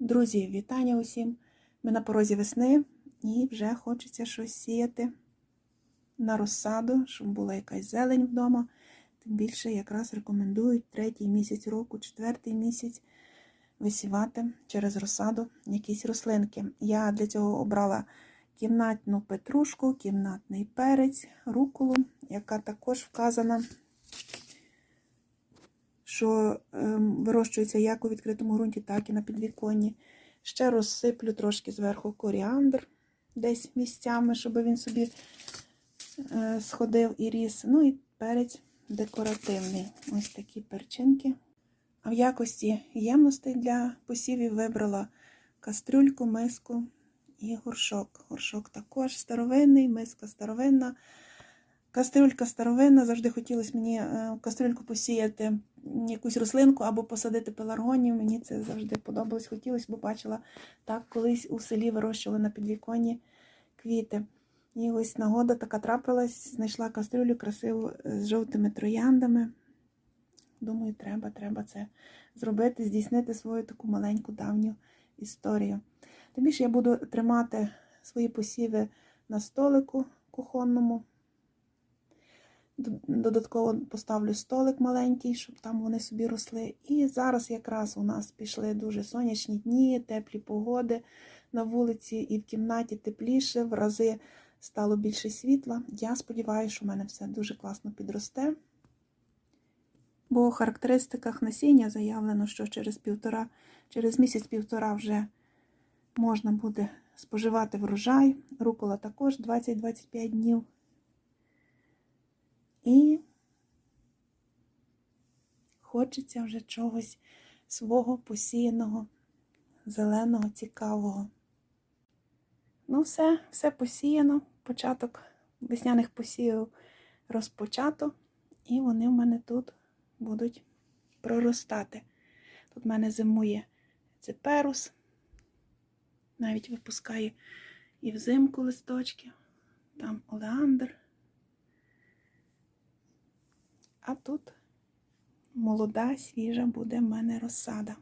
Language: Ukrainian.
Друзі, вітання усім! Ми на порозі весни і вже хочеться щось сіяти на розсаду, щоб була якась зелень вдома. Тим більше якраз рекомендують третій місяць року, четвертий місяць висівати через розсаду якісь рослинки. Я для цього обрала кімнатну петрушку, кімнатний перець, руколу, яка також вказана що ем, вирощується як у відкритому ґрунті, так і на підвіконні. Ще розсиплю трошки зверху коріандр десь місцями, щоб він собі е, сходив і ріс. Ну і перець декоративний. Ось такі перчинки. А в якості ємностей для посівів вибрала кастрюльку, миску і горшок. Горшок також старовинний, миска старовинна. Кастрюлька старовинна, завжди хотілося мені е, кастрюльку посіяти якусь рослинку або посадити пеларгонію. Мені це завжди подобалось. Хотілося, бо бачила так, колись у селі вирощували на підвіконні квіти. І ось нагода така трапилась, знайшла кастрюлю красиву е, з жовтими трояндами. Думаю, треба, треба це зробити, здійснити свою таку маленьку давню історію. Тим більше я буду тримати свої посіви на столику кухонному. Додатково поставлю столик маленький, щоб там вони собі росли. І зараз якраз у нас пішли дуже сонячні дні, теплі погоди на вулиці і в кімнаті тепліше, в рази стало більше світла. Я сподіваюся, що в мене все дуже класно підросте. Бо у характеристиках насіння заявлено, що через півтора, через місяць-півтора вже можна буде споживати врожай. Рукола також 20-25 днів. І хочеться вже чогось свого посіяного, зеленого, цікавого. Ну, все, все посіяно. Початок весняних посівів розпочато, і вони в мене тут будуть проростати. Тут в мене зимує циперус, навіть випускає і взимку листочки, там олеандр. А тут молода, свіжа буде в мене розсада.